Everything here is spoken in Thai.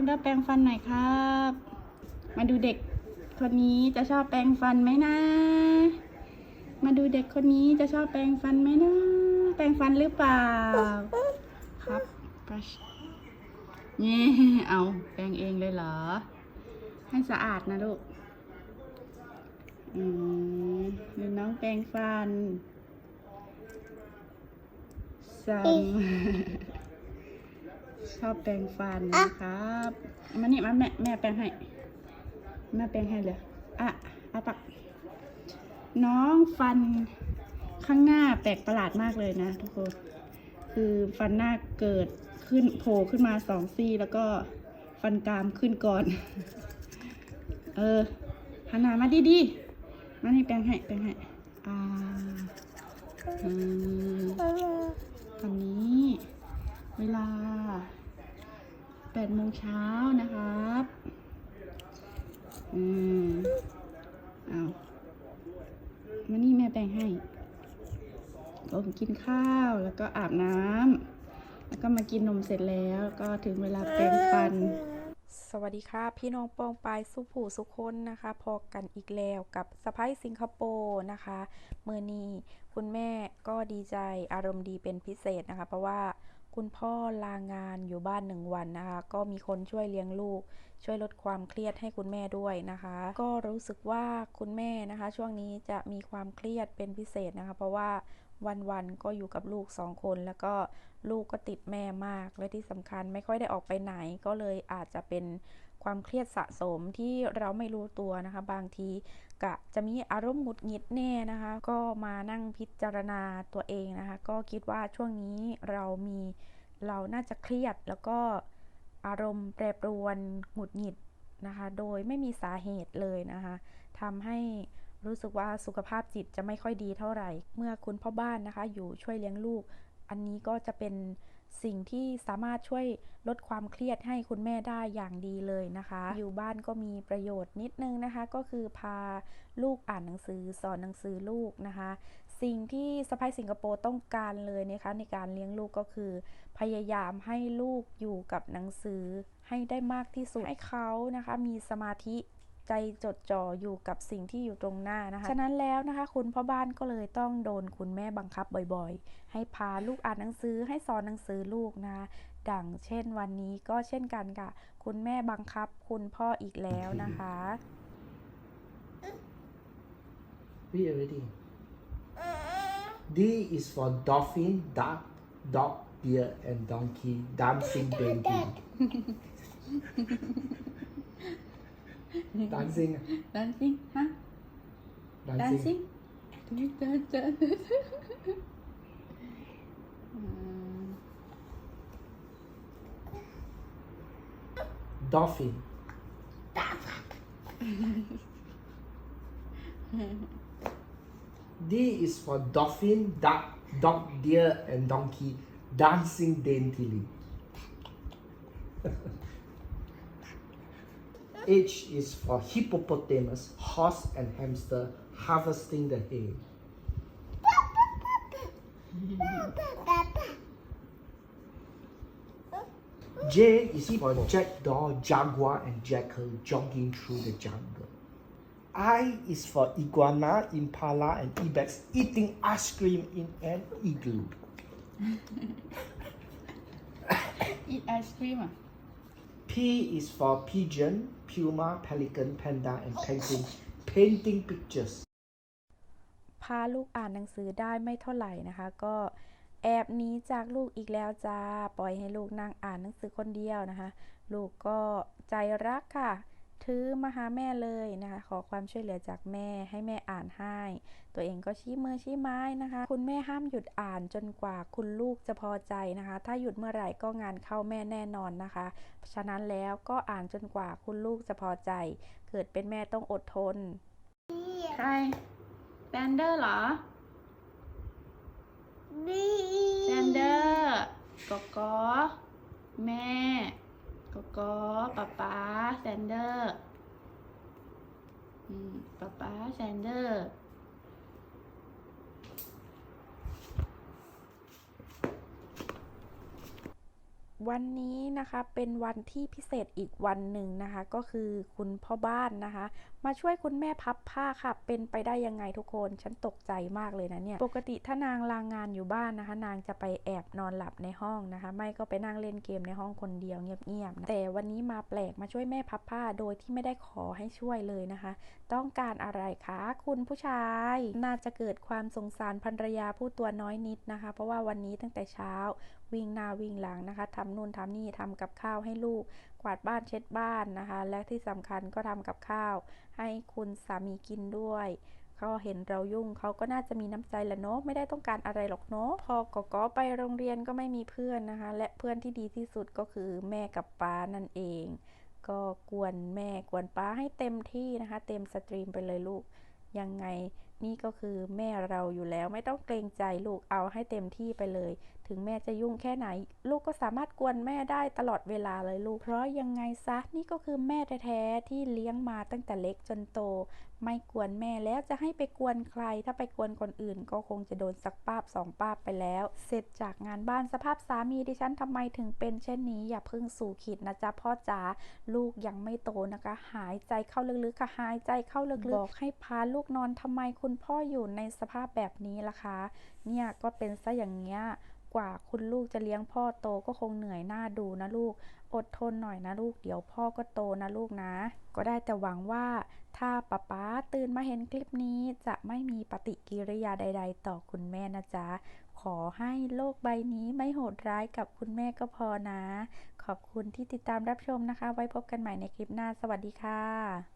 นเดอร์แปรงฟันหน่อยครับ มาดูเด็กคนนี้จะชอบแปรงฟันไหมนะ มาดูเด็กคนนี้จะชอบแปรงฟันไหมนะ แปรงฟันหรือเปล่า ครับ brush นี่เอาแปรงเองเลยเหรอ ให้สะอาดนะลูก อืมดูน้องแปรงฟันซัม ชอบแปรงฟันนะครับเอามานี่มาแม่แม่แปรงให้แม่แปรงให้เลยอะอาปัก น้องฟันข้างหน้าแปลกประหลาดมากเลยนะทุกคนคือฟันหน้าเกิดขึ้นโผล่ขึ้นมาสองซี่แล้วก็ฟันกรามขึ้นก่อน เออหันหน้ามาดีๆมานี่แปรงให้แปรงให้อ่าอืมตอนนี้ เวลา แปดโมงเช้านะครับ อืมเอามานี่แม่แปรงให้ก็กินข้าวแล้วก็อาบน้ำแล้วก็มากินนมเสร็จแล้วก็ถึงเวลาแปรงฟัน สวัสดีค่ะ พี่น้องปองปายสุผู้สุคนนะคะ พอกันอีกแล้วกับสไปซ์สิงคโปร์นะคะ เมื่อนี้คุณแม่ก็ดีใจอารมณ์ดีเป็นพิเศษนะคะ เพราะว่า คุณพ่อลางานอยู่บ้านหนึ่งวันนะคะ ก็มีคนช่วยเลี้ยงลูก ช่วยลดความเครียดให้คุณแม่ด้วยนะคะ ก็รู้สึกว่าคุณแม่นะคะ ช่วงนี้จะมีความเครียดเป็นพิเศษนะคะ เพราะว่าวันๆก็อยู่กับลูกสองคนแล้วก็ ลูกก็ติดแม่มาก และที่สำคัญไม่ค่อยได้ออกไปไหน ก็เลยอาจจะเป็นความเครียดสะสมที่เราไม่รู้ตัวนะคะ บางทีกะจะมีอารมณ์หงุดหงิดแน่นะคะ ก็มานั่งพิจารณาตัวเองนะคะ ก็คิดว่าช่วงนี้เรามีเราน่าจะเครียดแล้วก็อารมณ์แปรปรวนหงุดหงิดนะคะ โดยไม่มีสาเหตุเลยนะคะทำให้รู้สึกว่าสุขภาพจิตจะไม่ค่อยดีเท่าไหร่ เมื่อคุณพ่อบ้านนะคะ อยู่ช่วยเลี้ยงลูก อันนี้ก็จะเป็นสิ่งที่สามารถช่วยลดความเครียดให้คุณแม่ได้อย่างดีเลยนะคะ อยู่บ้านก็มีประโยชน์นิดนึงนะคะ ก็คือพาลูกอ่านหนังสือสอนหนังสือลูกนะคะ สิ่งที่สไปสิงคโปร์ต้องการเลยนะคะในการเลี้ยงลูกก็คือ พยายามให้ลูกอยู่กับหนังสือให้ได้มากที่สุดให้เขานะคะ มีสมาธิ ใจจดจ่ออยู่กับสิ่งที่อยู่ตรงหน้านะคะ ฉะนั้นแล้วนะคะ คุณพ่อบ้านก็เลยต้องโดนคุณแม่บังคับบ่อยๆ ให้พาลูกอ่านหนังสือให้สอนหนังสือลูกนะคะดังเช่นวันนี้ก็เช่นกันค่ะ คุณแม่บังคับคุณพ่ออีกแล้วนะคะ Read already. D is for dolphin, duck, dog, deer, and donkey dancing dainty. Dancing. Dancing, huh? Dancing. Dancing. Dolphin. D is for dolphin, duck, dog, deer, and donkey dancing daintily. H is for hippopotamus, horse, and hamster harvesting the hay. J is for jackdaw, jaguar, and jackal jogging through the jungle. I is for iguana, impala, and ibex eating ice cream in an igloo. eat ice cream อ่ะ P is for pigeon, puma, pelican, panda, and penguin painting pictures. พาลูกอ่านหนังสือได้ไม่เท่าไหร่นะคะ ก็แอบหนีจากลูกอีกแล้วจ้า ปล่อยให้ลูกนั่งอ่านหนังสือคนเดียวนะคะ ลูกก็ใจรักค่ะ ถือมาหาแม่เลยนะคะ ขอความช่วยเหลือจากแม่ให้แม่อ่านให้ ตัวเองก็ชี้มือชี้ไม้นะคะ คุณแม่ห้ามหยุดอ่านจนกว่าคุณลูกจะพอใจนะคะ ถ้าหยุดเมื่อไหร่ก็งานเข้าแม่แน่นอนนะคะ ฉะนั้นแล้วก็อ่านจนกว่าคุณลูกจะพอใจ เกิดเป็นแม่ต้องอดทน ใครแซนเดอร์เหรอแซนเดอร์กอกอแม่ กอกอป๊าป๊าแซนเดอร์อืมป๊าป๊าแซนเดอร์ วันนี้นะคะเป็นวันที่พิเศษอีกวันหนึ่งนะคะ ก็คือคุณพ่อบ้านนะคะ มาช่วยคุณแม่พับผ้าค่ะ เป็นไปได้ยังไงทุกคน ฉันตกใจมากเลยนะเนี่ย ปกติถ้านางลางงานอยู่บ้านนะคะ นางจะไปแอบนอนหลับในห้องนะคะ ไม่ก็ไปนั่งเล่นเกมในห้องคนเดียวเงียบๆนะแต่วันนี้มาแปลกมาช่วยแม่พับผ้าโดยที่ไม่ได้ขอให้ช่วยเลยนะคะ ต้องการอะไรคะคุณผู้ชาย น่าจะเกิดความสงสารภรรยาผู้ตัวน้อยนิดนะคะ เพราะว่าวันนี้ตั้งแต่เช้า วิ่งหน้าวิ่งหลังนะคะทำนู่นทำนี่ทำกับข้าวให้ลูก กวาดบ้านเช็ดบ้านนะคะ และที่สำคัญก็ทำกับข้าว ให้คุณสามีกินด้วยเขาเห็นเรายุ่งเขาก็น่าจะมีน้ำใจแหละเนาะไม่ได้ต้องการอะไรหรอกเนาะพอกอก็ไปโรงเรียนก็ไม่มีเพื่อนนะคะ และเพื่อนที่ดีที่สุดก็คือแม่กับป้านั่นเอง ก็กวนแม่กวนป้าให้เต็มที่นะคะ เต็มสตรีมไปเลยลูกยังไงนี่ก็คือแม่เราอยู่แล้วไม่ต้องเกรงใจลูกเอาให้เต็มที่ไปเลย ถึงแม่จะยุ่งแค่ไหน ลูกก็สามารถกวนแม่ได้ตลอดเวลาเลยลูก เพราะยังไงซะนี่ก็คือแม่แท้ๆที่เลี้ยงมาตั้งแต่เล็กจนโต ไม่กวนแม่แล้วจะให้ไปกวนใคร ถ้าไปกวนคนอื่น ก็คงจะโดนสักป้าบสองป้าบไปแล้ว เสร็จจากงานบ้านสภาพสามีดิฉันทำไมถึงเป็นเช่นนี้อย่าเพิ่งสู่ขีดนะจ๊ะพ่อจ๋าลูกยังไม่โตนะคะ หายใจเข้าลึกๆค่ะหายใจเข้าลึกๆบอกให้พาลูกนอนทำไมคุณพ่ออยู่ในสภาพแบบนี้ล่ะคะ เนี่ยก็เป็นซะอย่างเงี้ย กว่าคุณลูกจะเลี้ยงพ่อโตก็คงเหนื่อยหน้าดูนะลูก อดทนหน่อยนะลูก เดี๋ยวพ่อก็โตนะลูกนะ ก็ได้แต่หวังว่า ถ้าป๊าป๊าตื่นมาเห็นคลิปนี้จะไม่มีปฏิกิริยาใด ๆ ต่อคุณแม่นะจ๊ะ ขอให้โลกใบนี้ไม่โหดร้ายกับคุณแม่ก็พอนะ ขอบคุณที่ติดตามรับชมนะคะ ไว้พบกันใหม่ในคลิปหน้า สวัสดีค่ะ